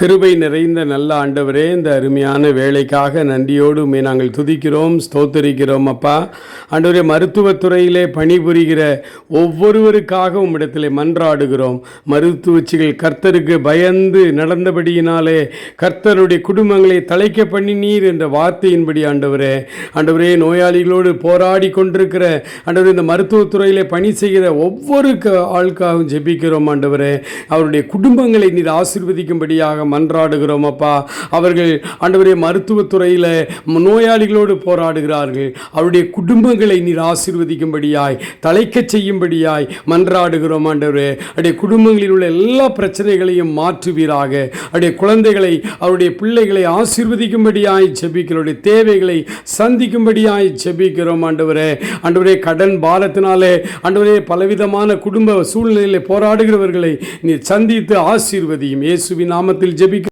கிருபை நிறைந்த நல்ல ஆண்டவரே இந்த அருமையான வேலைக்காக நன்றியோடு உண்மை நாங்கள் துதிக்கிறோம் ஸ்தோத்தரிக்கிறோம் அப்பா. ஆண்டவரே மருத்துவத்துறையிலே பணிபுரிகிற ஒவ்வொருவருக்காக உம்மிடத்திலே மன்றாடுகிறோம். மருத்துவச்சிகள் கர்த்தருக்கு பயந்து நடந்தபடியினாலே கர்த்தருடைய குடும்பங்களை தலைக்க பண்ணினீர் என்ற வார்த்தையின்படி ஆண்டவரே. ஆண்டவரே நோயாளிகளோடு போராடி கொண்டிருக்கிற ஆண்டவரே இந்த மருத்துவத்துறையிலே பணி செய்கிற ஒவ்வொரு க- ஆளுக்காகவும் ஜெபிக்கிறோம் ஆண்டவரே. அவருடைய குடும்பங்களை நீர் ஆசிர்வதிக்கும்படியாக மன்றாடுகிறோம் அப்பா அவர்கள் ஆண்டவரே மருத்துவத்துறையில் நோயாளிகளோடு போராடுகிறார்கள். அவருடைய குடும்பங்களை நீர் ஆசீர்வதிக்கும்படியாய் தலைக்கச் செய்யும்படியாய் மன்றாடுகிறோம் ஆண்டவரே. அவருடைய குடும்பங்களில் உள்ள எல்லா பிரச்சனைகளையும் மாற்றுவீராக. அவருடைய குழந்தைகளை அவருடைய பிள்ளைகளை ஆசீர்வதிக்கும்படியாய் ஜெபிக்கிறோடைய தேவைகளை சந்திக்கும்படியாய் ஜெபிக்கிறோம் ஆண்டவரே. ஆண்டவரே கடன் பாரத்தினாலே ஆண்டவரே பலவிதமான குடும்ப சூழ்நிலையில் போராடுகிறவர்களை நீ சந்தித்து ஆசீர்வதியும். இயேசுவின் நாமத்தில் ബി ജെ പിക്ക്